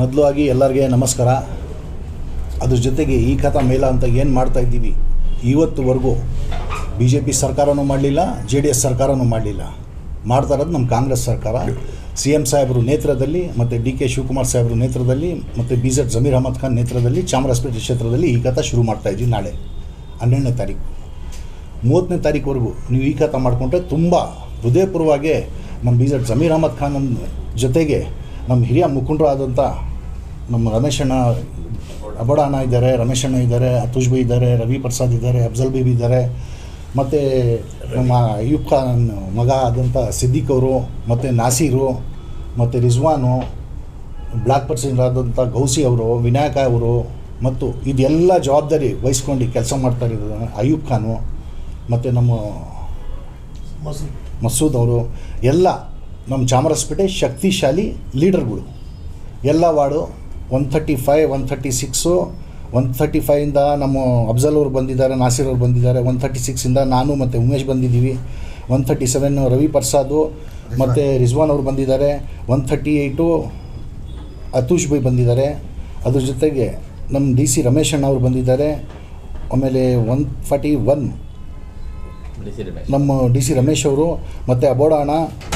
ಮೊದಲು ಆಗಿ ಎಲ್ಲರಿಗೆ ನಮಸ್ಕಾರ. ಅದ್ರ ಜೊತೆಗೆ ಈ ಕಥಾ ಮೇಳ ಅಂತ ಏನು ಮಾಡ್ತಾ ಇದ್ದೀವಿ? ಇವತ್ತುವರೆಗೂ ಬಿ ಜೆ ಪಿ ಸರ್ಕಾರನೂ ಮಾಡಲಿಲ್ಲ ಜೆ ಡಿ ಎಸ್ ಸರ್ಕಾರನೂ ಮಾಡಲಿಲ್ಲ. ಮಾಡ್ತಾ ಇರೋದು ನಮ್ಮ ಕಾಂಗ್ರೆಸ್ ಸರ್ಕಾರ. ಸಿ ಎಂ ಸಾಹೇಬರು ನೇತೃತ್ವದಲ್ಲಿ ಮತ್ತು ಡಿ ಕೆ ಶಿವಕುಮಾರ್ ಸಾಹೇಬರು ನೇತೃತ್ವದಲ್ಲಿ ಮತ್ತು ಬಿ ಜೆಡ್ ಜಮೀರ್ ಅಹಮದ್ ಖಾನ್ ನೇತೃತ್ವದಲ್ಲಿ ಚಾಮರಾಜಪೇಟೆ ಕ್ಷೇತ್ರದಲ್ಲಿ ಈ ಕಥಾ ಶುರು ಮಾಡ್ತಾ ಇದ್ದೀವಿ ನಾಳೆ, ಹನ್ನೆರಡನೇ ತಾರೀಕು. ಮೂವತ್ತನೇ ತಾರೀಕುವರೆಗೂ ನೀವು ಈ ಕಥಾ ಮಾಡಿಕೊಂಡ್ರೆ ತುಂಬ ಹೃದಯಪೂರ್ವವಾಗಿ ನಮ್ಮ ಬಿ ಜೆಡ್ ಜಮೀರ್ ಅಹಮದ್ ಖಾನ್ ಜೊತೆಗೆ ನಮ್ಮ ಹಿರಿಯ ಮುಖಂಡರು ಆದಂಥ ನಮ್ಮ ರಮೇಶಣ್ಣ ಅಬಡಾಣ ಅಬಡ ಇದ್ದಾರೆ ರಮೇಶಣ್ಣ ಇದ್ದಾರೆ ಅತುಷ್ ಬೈ ಇದ್ದಾರೆ ರವಿ ಪ್ರಸಾದ್ ಇದ್ದಾರೆ ಅಫ್ಜಲ್ ಬೇಬಿ ಇದ್ದಾರೆ ಮತ್ತು ನಮ್ಮ ಅಯ್ಯೂಬ್ ಖಾನ್ ಮಗ ಆದಂಥ ಸಿದ್ದಿಕ್ ಅವರು ಮತ್ತು ನಾಸೀರು ಮತ್ತು ರಿಜ್ವಾನು ಬ್ಲ್ಯಾಕ್ ಪರ್ಸನ್ ಆದಂಥ ಗೌಸಿ ಅವರು ವಿನಾಯಕ ಅವರು ಮತ್ತು ಇದೆಲ್ಲ ಜವಾಬ್ದಾರಿ ವಹಿಸ್ಕೊಂಡು ಕೆಲಸ ಮಾಡ್ತಾ ಇರೋದು ಅಯ್ಯೂಬ್ ಖಾನು ಮತ್ತು ನಮ್ಮ ಮಸೂದ್ ಅವರು ಎಲ್ಲ ನಮ್ಮ ಚಾಮರಾಜಪೇಟೆ ಶಕ್ತಿಶಾಲಿ ಲೀಡರ್ಗಳು. ಎಲ್ಲ ward one thirty five one thirty six one thirty ಫೈಯಿಂದ ನಮ್ಮ ಅಫ್ಜಲ್ ಅವರು ಬಂದಿದ್ದಾರೆ, ನಾಸೀರ್ ಅವರು ಬಂದಿದ್ದಾರೆ ಒನ್ ಥರ್ಟಿ ಸಿಕ್ಸಿಂದ ನಾನು ಮತ್ತು ಉಮೇಶ್ ಬಂದಿದ್ದೀವಿ one thirty seven Ravi Prasad ಮತ್ತು ರಿಜ್ವಾನ್ ಅವರು ಬಂದಿದ್ದಾರೆ one thirty eight Atush bhai ಬಂದಿದ್ದಾರೆ. ಅದ್ರ ಜೊತೆಗೆ ನಮ್ಮ ಡಿ ಸಿ ರಮೇಶ್ ಅಣ್ಣ ಅವರು ಬಂದಿದ್ದಾರೆ, ಆಮೇಲೆ ಒನ್ ಫಾರ್ಟಿ ಒನ್ ನಮ್ಮ ಡಿ ಸಿ ರಮೇಶ್ ಅವರು, ಮತ್ತು ಅಬೋಡಾಣ,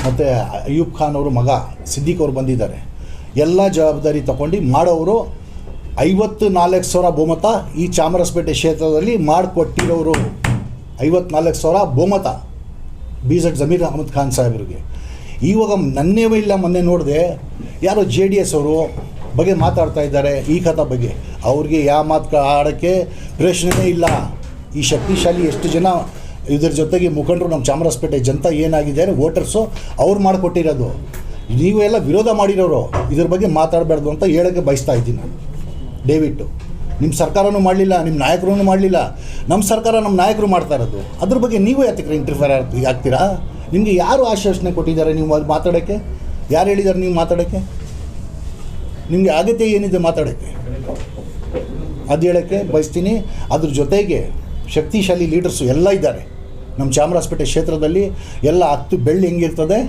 ಮತ್ತು ಅಯ್ಯೂಬ್ ಖಾನ್ ಅವರು ಮಗ ಸಿದ್ದಿಕ್ ಅವರು ಬಂದಿದ್ದಾರೆ. ಎಲ್ಲ ಜವಾಬ್ದಾರಿ ತಗೊಂಡು ಮಾಡೋರು ಐವತ್ತು ನಾಲ್ಕು ಸಾವಿರ ಬಹುಮತ ಈ ಚಾಮರಾಜಪೇಟೆ ಕ್ಷೇತ್ರದಲ್ಲಿ ಮಾಡಿಕೊಟ್ಟಿರೋರು. ಐವತ್ನಾಲ್ಕು ಸಾವಿರ ಬಹುಮತ ಬಿ ಝಡ್ ಜಮೀರ್ ಅಹಮದ್ ಖಾನ್ ಸಾಹೇಬ್ರಿಗೆ. ಇವಾಗ ನನ್ನೇ ಇಲ್ಲ ಮೊನ್ನೆ ನೋಡಿದೆ, ಯಾರೋ ಜೆ ಡಿ ಎಸ್ ಅವರು ಬಗ್ಗೆ ಮಾತಾಡ್ತಾ ಇದ್ದಾರೆ ಈ ಕಥಾ ಬಗ್ಗೆ. ಅವ್ರಿಗೆ ಯಾವ ಮಾತು ಆಡೋಕ್ಕೆ ಪ್ರಶ್ನೆನೇ ಇಲ್ಲ. ಈ ಶಕ್ತಿಶಾಲಿ ಎಷ್ಟು ಜನ ಇದ್ರ ಜೊತೆಗೆ ಮುಖಂಡರು ನಮ್ಮ ಚಾಮರಾಜಪೇಟೆ ಜನತಾ ಏನಾಗಿದ್ದಾರೆ ವೋಟರ್ಸು ಅವ್ರು ಮಾಡಿಕೊಟ್ಟಿರೋದು. ನೀವೆಲ್ಲ ವಿರೋಧ ಮಾಡಿರೋರು, ಇದ್ರ ಬಗ್ಗೆ ಮಾತಾಡಬಾರ್ದು ಅಂತ ಹೇಳೋಕ್ಕೆ ಬಯಸ್ತಾ ಇದ್ದೀನಿ ನಾನು. ದಯವಿಟ್ಟು. ನಿಮ್ಮ ಸರ್ಕಾರನೂ ಮಾಡಲಿಲ್ಲ, ನಿಮ್ಮ ನಾಯಕರೂ ಮಾಡಲಿಲ್ಲ. ನಮ್ಮ ಸರ್ಕಾರ ನಮ್ಮ ನಾಯಕರು ಮಾಡ್ತಾ ಇರೋದು. ಅದ್ರ ಬಗ್ಗೆ ನೀವು ಯಾತಕ್ಕೆ ಇಂಟರ್ಫೇರ್ ಆಗ್ತೀರಾ? ನಿಮಗೆ ಯಾರು ಆಶ್ವಾಸನೆ ಕೊಟ್ಟಿದ್ದಾರೆ ನೀವು ಅದು ಮಾತಾಡೋಕ್ಕೆ? ಯಾರು ಹೇಳಿದ್ದಾರೆ ನೀವು ಮಾತಾಡೋಕ್ಕೆ? ನಿಮಗೆ ಅಗತ್ಯ ಏನಿದೆ ಮಾತಾಡೋಕ್ಕೆ? ಅದು ಹೇಳೋಕ್ಕೆ ಬಯಸ್ತೀನಿ. ಅದ್ರ ಜೊತೆಗೆ ಶಕ್ತಿಶಾಲಿ ಲೀಡರ್ಸು ಎಲ್ಲ ಇದ್ದಾರೆ. ನಮ್ಮ ಚಾಮರಾಜಪೇಟೆ ಕ್ಷೇತ್ರದಲ್ಲಿ ಎಲ್ಲ ಹತ್ತು ಬೆಳ್ಳಿ ಹೆಂಗಿರ್ತದೆ?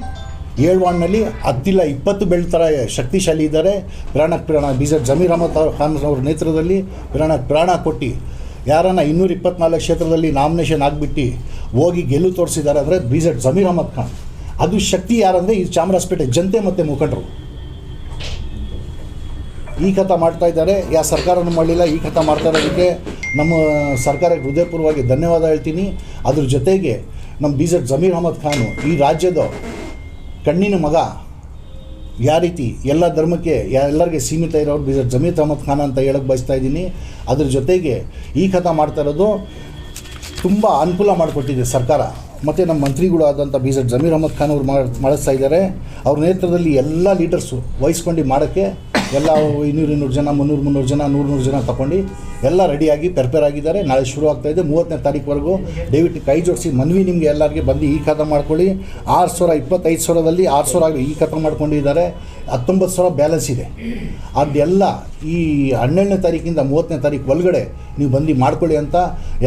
ಏಳು ವಾರ್ಡ್ನಲ್ಲಿ ಹತ್ತಿಲ್ಲ, ಇಪ್ಪತ್ತು ಬೆಳ್ಳಿ ಥರ ಶಕ್ತಿಶಾಲಿ ಇದ್ದಾರೆ. ಪ್ರಾಣಕ್ಕೆ ಪ್ರಾಣ, ಬಿ ಜೆ ಜಮೀರ್ ಅಹಮದ್ ಖಾನ್ ಅವ್ರ ನೇತೃತ್ವದಲ್ಲಿ ಪ್ರಾಣ ಪ್ರಾಣ ಕೊಟ್ಟು. ಯಾರನ್ನ ಇನ್ನೂರ ಇಪ್ಪತ್ನಾಲ್ಕು ಕ್ಷೇತ್ರದಲ್ಲಿ ನಾಮಿನೇಷನ್ ಆಗಿಬಿಟ್ಟು ಹೋಗಿ ಗೆಲ್ಲು ತೋರಿಸಿದ್ದಾರೆ ಅಂದರೆ ಬಿ ಜೆಡ್ ಜಮೀರ್ ಅಹಮದ್ ಖಾನ್. ಅದು ಶಕ್ತಿ ಯಾರಂದರೆ ಈ ಚಾಮರಾಜಪೇಟೆ ಜನತೆ ಮತ್ತು ಮುಖಂಡರು. ಈ ಕಥ ಮಾಡ್ತಾ ಇದ್ದಾರೆ. ಯಾವ ಸರ್ಕಾರನೂ ಮಾಡಲಿಲ್ಲ, ಈ ಕಥ ಮಾಡ್ತಾ ಇರೋದಕ್ಕೆ ನಮ್ಮ ಸರ್ಕಾರಕ್ಕೆ ಹೃದಯಪೂರ್ವವಾಗಿ ಧನ್ಯವಾದ ಹೇಳ್ತೀನಿ. ಅದ್ರ ಜೊತೆಗೆ ನಮ್ಮ ಬಿ ಜೆಡ್ ಜಮೀರ್ ಅಹಮದ್ ಖಾನು ಈ ರಾಜ್ಯದ ಕಣ್ಣಿನ ಮಗ. ಯಾವ ರೀತಿ ಎಲ್ಲ ಧರ್ಮಕ್ಕೆ ಎಲ್ಲರಿಗೆ ಸೀಮಿತ ಇರೋರು ಬಿ ಜೆಡ್ ಜಮೀರ್ ಅಹಮದ್ ಖಾನ್ ಅಂತ ಹೇಳಕ್ಕೆ ಬಯಸ್ತಾ ಇದ್ದೀನಿ. ಅದ್ರ ಜೊತೆಗೆ ಈ ಕಥ ಮಾಡ್ತಾ ಇರೋದು ತುಂಬ ಅನುಕೂಲ ಮಾಡಿಕೊಟ್ಟಿದೆ ಸರ್ಕಾರ. ಮತ್ತು ನಮ್ಮ ಮಂತ್ರಿಗಳು ಆದಂಥ ಬಿ ಜೆಡ್ ಜಮೀರ್ ಅಹಮದ್ ಖಾನ್ ಅವರು ಮಾಡಿ ಮಾಡಿಸ್ತಾ ಇದ್ದಾರೆ. ಅವ್ರ ನೇತೃತ್ವದಲ್ಲಿ ಎಲ್ಲ ಲೀಡರ್ಸು ವಹಿಸ್ಕೊಂಡು ಮಾಡೋಕ್ಕೆ ಎಲ್ಲ ಇನ್ನೂರು ಇನ್ನೂರು ಜನ, ಮುನ್ನೂರು ಮುನ್ನೂರು ಜನ, ನೂರು ನೂರು ಜನ ತಗೊಂಡು ಎಲ್ಲ ರೆಡಿಯಾಗಿ ಪ್ರಿಪೇರ್ ಆಗಿದ್ದಾರೆ. ನಾಳೆ ಶುರು ಆಗ್ತಾ ಇದೆ. ಮೂವತ್ತನೇ ತಾರೀಕುವರೆಗೂ ದಯವಿಟ್ಟು ಕೈ ಜೋಡಿಸಿ, ಮನವಿ ನಿಮಗೆ ಎಲ್ಲರಿಗೆ ಬಂದು ಈ ಕಥೆ ಮಾಡ್ಕೊಳ್ಳಿ. ಆರು ಸಾವಿರ ಇಪ್ಪತ್ತೈದು ಸಾವಿರದಲ್ಲಿ ಆರು ಸಾವಿರ ಆಗಿ ಈ ಕಥೆ ಮಾಡ್ಕೊಂಡಿದ್ದಾರೆ. ಹತ್ತೊಂಬತ್ತು ಸಾವಿರ ಬ್ಯಾಲೆನ್ಸ್ ಇದೆ. ಅದೆಲ್ಲ ಈ ಹನ್ನೆರಡನೇ ತಾರೀಕಿಂದ ಮೂವತ್ತನೇ ತಾರೀಕು ಒಳಗಡೆ ನೀವು ಬಂದು ಮಾಡ್ಕೊಳ್ಳಿ ಅಂತ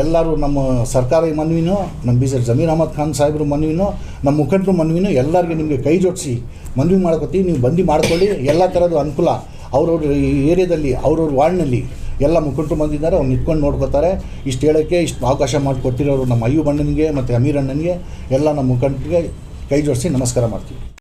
ಎಲ್ಲರೂ ನಮ್ಮ ಸರ್ಕಾರಿ ಮನವಿನೂ, ನಮ್ಮ ಬಿ ಸರ್ ಜಮೀರ್ ಅಹಮದ್ ಖಾನ್ ಸಾಹೇಬ್ರ ಮನವಿನೂ, ನಮ್ಮ ಮುಖಂಡರು ಮನವಿನೂ ಎಲ್ಲರಿಗೂ ನಿಮಗೆ ಕೈ ಜೋಡಿಸಿ ಮನವಿ ಮಾಡ್ಕೊತೀವಿ. ನೀವು ಬಂದು ಮಾಡ್ಕೊಳ್ಳಿ. ಎಲ್ಲ ಥರದ ಅನುಕೂಲ ಅವ್ರವ್ರ ಏರಿಯಾದಲ್ಲಿ, ಅವ್ರವ್ರ ವಾರ್ಡ್ನಲ್ಲಿ ಎಲ್ಲ ಮುಖಂಡರು ಬಂದಿದ್ದಾರೆ ಅವ್ರು ನಿಂತ್ಕೊಂಡು ನೋಡ್ಕೋತಾರೆ. ಇಷ್ಟು ಹೇಳೋಕ್ಕೆ ಇಷ್ಟು ಅವಕಾಶ ಮಾಡಿಕೊಟ್ಟಿರೋರು ನಮ್ಮ ಅಯ್ಯು ಅಣ್ಣನಿಗೆ, ಮತ್ತು ಅಮೀರ್ ಅಣ್ಣನಿಗೆ, ಎಲ್ಲ ನಮ್ಮ ಮುಖಂಡರಿಗೆ ಕೈ ಜೋಡಿಸಿ ನಮಸ್ಕಾರ ಮಾಡ್ತೀವಿ.